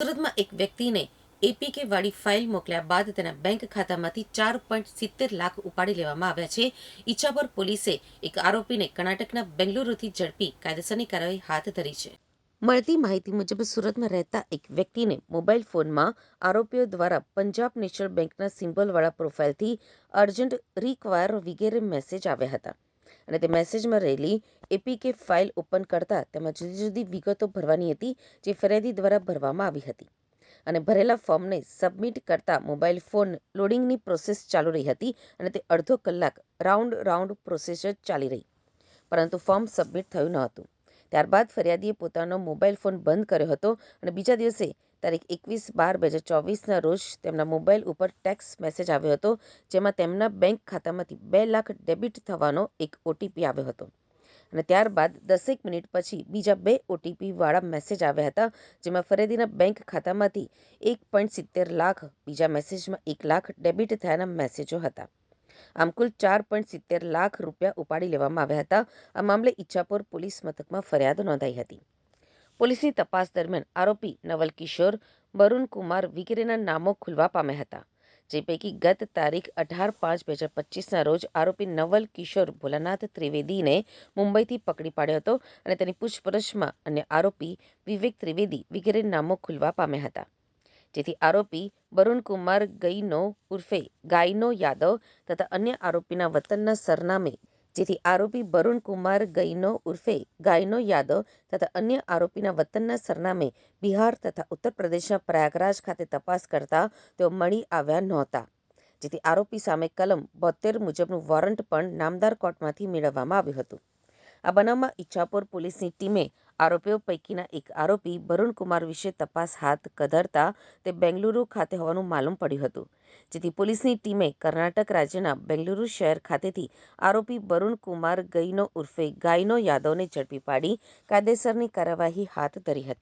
સુરતમાં એક વ્યક્તિને એપીકે વાળી ફાઇલ મોકલ્યા બાદ તેના બેંક ખાતામાંથી ચાર પોઈન્ટ સિત્તેર લાખ ઉપાડી લેવામાં આવ્યા છે. ઈચ્છાપર પોલીસે એક આરોપીને કર્ણાટકના બેંગલુરુથી ઝડપી કાયદેસરની કાર્યવાહી હાથ ધરી છે. મળતી માહિતી મુજબ સુરતમાં રહેતા એક વ્યક્તિને મોબાઈલ ફોનમાં આરોપીઓ દ્વારા પંજાબ નેશનલ બેંકના સિમ્બોલવાળા પ્રોફાઇલથી અર્જન્ટ રિક્વાયર વગેરે મેસેજ આવ્યા હતા. અને તે મેસેજમાં રહેલી એપીકે ફાઇલ ઓપન કરતા તેમાં જુદી જુદી વિગતો ભરવાની હતી, જે ફરિયાદી દ્વારા ભરવામાં આવી હતી. અને ભરેલા ફોર્મને સબમિટ કરતા મોબાઈલ ફોન લોડિંગની પ્રોસેસ ચાલુ રહી હતી અને તે અડધો કલાક રાઉન્ડ રાઉન્ડ પ્રોસેસ જ ચાલી રહી. પરંતુ ફોર્મ સબમિટ થયું ન હતું. ત્યારબાદ ફરિયાદીએ પોતાનો મોબાઈલ ફોન બંધ કર્યો હતો અને બીજા દિવસે તારીખ એકવીસ બાર બે હજાર ચોવીસના રોજ તેમના મોબાઈલ ઉપર ટેક્સ મેસેજ આવ્યો હતો, જેમાં તેમના બેંક ખાતામાંથી બે લાખ ડેબિટ થવાનો એક ઓટીપી આવ્યો હતો. અને ત્યારબાદ દસેક મિનિટ પછી બીજા બે ઓટીપીવાળા મેસેજ આવ્યા હતા, જેમાં ફરિયાદીના બેંક ખાતામાંથી એક પોઈન્ટ સિત્તેર લાખ, બીજા મેસેજમાં એક લાખ ડેબિટ થયાના મેસેજો હતા. આમ કુલ ચાર પોઈન્ટ સિત્તેર લાખ રૂપિયા ઉપાડી લેવામાં આવ્યા હતા. આ મામલે ઈચ્છાપુર પોલીસ મથકમાં ફરિયાદ નોંધાઈ હતી. પોલીસની તપાસ દરમિયાન આરોપી નવલ કિશોર બરુણ કુમાર વગેરેના નામો ખુલવા પામ્યા હતા, જે પૈકી ગત તારીખ અઢાર પાંચ બે હજાર પચીસના રોજ આરોપી નવલ કિશોર ભોલાનાથ ત્રિવેદીને મુંબઈથી પકડી પાડ્યો હતો અને તેની પૂછપરછમાં અન્ય આરોપી વિવેક ત્રિવેદી વગેરે નામો ખુલવા પામ્યા હતા. જેથી આરોપી બરુણકુમાર ગઈનો ઉર્ફે ગાયનો યાદવ તથા અન્ય આરોપીના વતનના સરનામે, જેથી આરોપી બરુણકુમાર ગઈનો ઉર્ફે ગાયનો યાદવ તથા અન્ય આરોપીના વતનના સરનામે બિહાર તથા ઉત્તર પ્રદેશના પ્રયાગરાજ ખાતે તપાસ કરતા તેઓ મળી આવ્યા નહોતા. જેથી આરોપી સામે કલમ બોતેર મુજબનું વોરંટ પણ નામદાર કોર્ટમાંથી મેળવવામાં આવ્યું હતું. આ બનાવમાં ઈચ્છાપુર પોલીસની ટીમે આરોપીઓ પૈકીના એક આરોપી બરુણ કુમાર વિશે તપાસ હાથ ધરતા તે બેંગલુરુ ખાતે હોવાનું માલુમ પડ્યું હતું. જેથી પોલીસની ટીમે કર્ણાટક રાજ્યના બેંગલુરુ શહેર ખાતેથી આરોપી બરુણ કુમાર ગઈનો ઉર્ફે ગાયનો યાદવને ઝડપી પાડી કાયદેસરની કાર્યવાહી હાથ ધરી હતી.